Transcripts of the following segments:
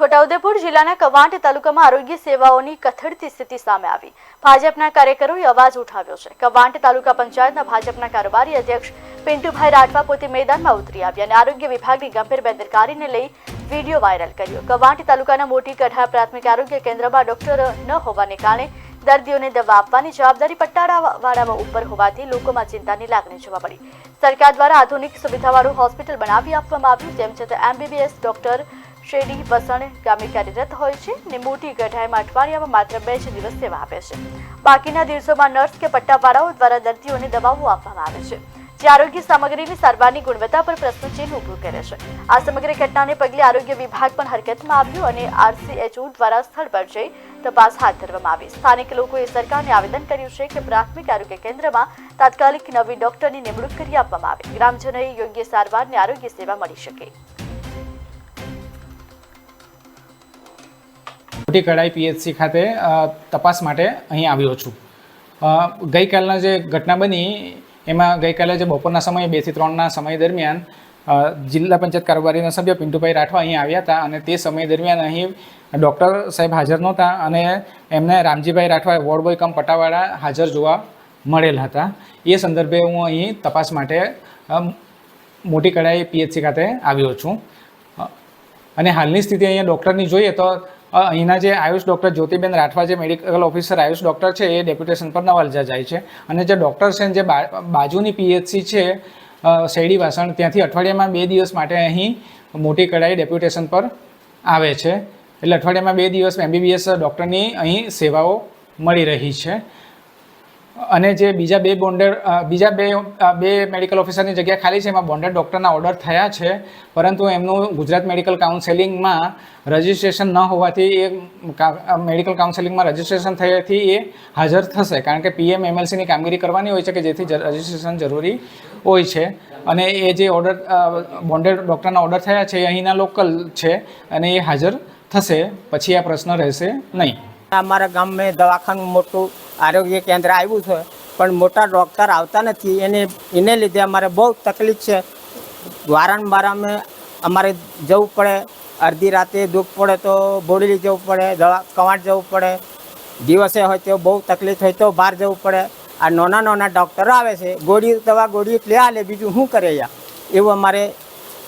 છોટાઉદેપુર જિલ્લાના કવાંટ તાલુકામાં આરોગ્ય સેવાઓની કથળતી સ્થિતિ સામે આવી. ભાજપના કાર્યકરોએ અવાજ ઉઠાવ્યો છે. કવાંટ તાલુકા પંચાયતના ભાજપના કારોબારી અધ્યક્ષ પિન્ટુભાઈ રાઠવા પોતે મેદાનમાં ઉતરી આવ્યા અને આરોગ્ય વિભાગની ગંભીર બેદરકારીને લઈ વીડિયો વાયરલ કર્યો. કવાંટ તાલુકાના મોટી કઢા પ્રાથમિક આરોગ્ય કેન્દ્રમાં ડોક્ટર ન હોવાને કારણે દર્દીઓને દવા આપવાની જવાબદારી પટ્ટાવાળામાં ઉપર હોવાથી લોકોમાં ચિંતાની લાગણી જોવા મળી. સરકાર દ્વારા આધુનિક સુવિધાવાળું હોસ્પિટલ બનાવી આપવામાં આવ્યું તેમ છતાં એમબીબીએસ ડોક્ટર શેરડી વસણ ગામે કાર્યરત હોય છે ને મોટી ગઢાઈમાં અઠવાડિયામાં માત્ર બે જ દિવસ સેવા આપે છે. બાકીના દિવસોમાં નર્સ કે પટ્ટાવાળાઓ દ્વારા દર્દીઓને દવાઓ આપવામાં આવે છે. જે આરોગ્ય સામગ્રીની સારવારની ગુણવત્તા પર પ્રશ્નચિહ્ન ઊભું કરે છે. આ સમગ્ર ઘટનાને પગલે આરોગ્ય વિભાગ પણ હરકતમાં આવ્યું અને આરસીએચઓ દ્વારા સ્થળ પર જઈ તપાસ હાથ ધરવામાં આવી. સ્થાનિક લોકોએ સરકારને આવેદન કર્યું છે કે પ્રાથમિક આરોગ્ય કેન્દ્રમાં તાત્કાલિક નવી ડોક્ટરની નિમણૂક કરી આપવામાં આવે. ગ્રામજનોએ યોગ્ય સારવારને આરોગ્ય સેવા મળી શકે. મોટી કડાઈ પીએચસી ખાતે તપાસ માટે અહીં આવ્યો છું. ગઈકાલના જે ઘટના બની, એમાં ગઈકાલે જે બપોરના સમયે બેથી ત્રણના સમય દરમિયાન જિલ્લા પંચાયત કારોબારીના સભ્ય પિન્ટુભાઈ રાઠવા અહીં આવ્યા હતા અને તે સમય દરમિયાન અહીં ડૉક્ટર સાહેબ હાજર નહોતા અને એમને Ramjibhai Rathwa ward boy cum પટાવાળા હાજર જોવા મળેલ હતા. એ સંદર્ભે હું અહીં તપાસ માટે મોટી કડાઈ પીએચસી ખાતે આવ્યો છું. અને હાલની સ્થિતિ અહીંયા ડૉક્ટરની જોઈએ તો અહીંના જે આયુષ ડૉક્ટર જ્યોતિબેન રાઠવા જે મેડિકલ ઓફિસર આયુષ ડૉક્ટર છે, એ ડેપ્યુટેશન પર નવાલજા જાય છે. અને જે ડૉક્ટર છે જે બાજુની પીએચસી છે શેરડી વાસણ, ત્યાંથી અઠવાડિયામાં બે દિવસ માટે અહીં મોટી કડાઈ ડેપ્યુટેશન પર આવે છે. એટલે અઠવાડિયામાં બે દિવસ એમબીબીએસ ડૉક્ટરની અહીં સેવાઓ મળી રહી છે. અને જે બીજા બે બોન્ડેડ બીજા બે બે મેડિકલ ઓફિસરની જગ્યા ખાલી છે, એમાં બોન્ડેડ ડૉક્ટરના ઓર્ડર થયા છે. પરંતુ એમનું ગુજરાત મેડિકલ કાઉન્સેલિંગમાં રજિસ્ટ્રેશન ન હોવાથી એ મેડિકલ કાઉન્સેલિંગમાં રજિસ્ટ્રેશન થયાથી એ હાજર થશે. કારણ કે પીએમ એમએલસીની કામગીરી કરવાની હોય છે કે જેથી રજિસ્ટ્રેશન જરૂરી હોય છે. અને એ જે ઓર્ડર બોન્ડેડ ડૉક્ટરના ઓર્ડર થયા છે, એ અહીંના લોકલ છે અને એ હાજર થશે. પછી આ પ્રશ્ન રહેશે નહીં. અમારા ગામમાં દવાખાનું મોટું આરોગ્ય કેન્દ્ર આવ્યું છે. પણ મોટા ડૉક્ટર આવતા નથી. એને એને લીધે અમારે બહુ તકલીફ છે. વારંવાર અમે અમારે જવું પડે. અડધી રાતે દુઃખ પડે તો બોડેલી જવું પડે, દવા, કવાંટ જવું પડે. દિવસે હોય તો બહુ તકલીફ હોય તો બહાર જવું પડે. આ નાના નાના ડૉક્ટરો આવે છે. ગોળી, દવા ગોળી એટલે આલે બીજું શું કરે યા? એવું અમારે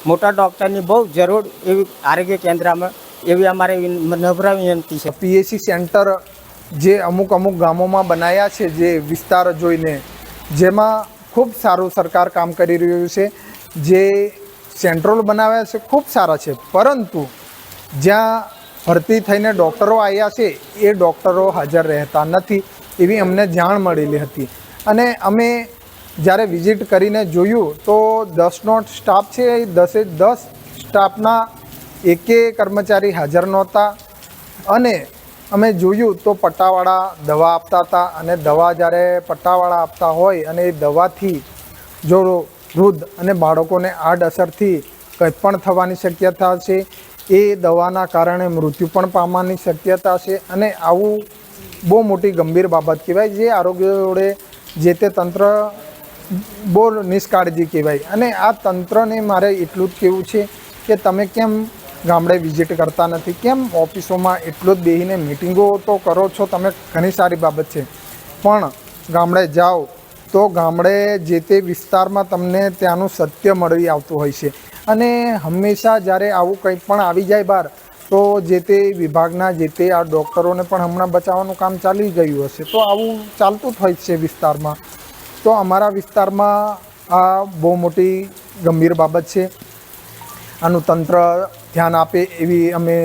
મોટા ડૉક્ટરની બહુ જરૂર એવી આરોગ્ય કેન્દ્રમાં એવી અમારે નમ્ર વિનંતી છે. પીએસસી સેન્ટર જે અમુક અમુક ગામોમાં બનાવ્યા છે જે વિસ્તાર જોઈને, જેમાં ખૂબ સારું સરકાર કામ કરી રહ્યું છે, જે સેન્ટ્રલ બનાવ્યા છે, ખૂબ સારા છે. પરંતુ જ્યાં ભરતી થઈને ડૉક્ટરો આવ્યા છે, એ ડૉક્ટરો હાજર રહેતા નથી એવી અમને જાણ મળેલી હતી. અને અમે જ્યારે વિઝિટ કરીને જોયું, તો દસનો સ્ટાફ છે, એ દસે દસ સ્ટાફના એકે કર્મચારી હાજર નહોતા. અને અમે જોયું તો પટ્ટાવાળા દવા આપતા હતા અને દવા જ્યારે પટ્ટાવાળા આપતા હોય અને એ દવાથી જો વૃદ્ધ અને બાળકોને આડઅસરથી કંઈ પણ થવાની શક્યતા છે, એ દવાના કારણે મૃત્યુ પણ પામવાની શક્યતા છે અને આવું બહુ મોટી ગંભીર બાબત કહેવાય જે આરોગ્ય જોડે જે તે તંત્ર બહુ નિષ્કાળજી કહેવાય. અને આ તંત્રને મારે એટલું જ કહેવું છે કે તમે કેમ ગામડે વિઝિટ કરતા નથી. કેમ? ઓફિસોમાં એટલું જ બેહીને મિટિંગો તો કરો છો તમે, ઘણી સારી બાબત છે. પણ ગામડે જાઓ તો ગામડે જે તે વિસ્તારમાં તમને ત્યાંનું સત્ય મળી આવતું હોય છે. અને હંમેશા જ્યારે આવું કંઈ પણ આવી જાય બહાર, તો જે તે વિભાગના જે તે આ ડૉક્ટરોને પણ હમણાં બચાવવાનું કામ ચાલી ગયું હશે. તો આવું ચાલતું જ હોય છે વિસ્તારમાં. તો અમારા વિસ્તારમાં આ બહુ મોટી ગંભીર બાબત છે. આનું તંત્ર ધ્યાન આપે એવી અમે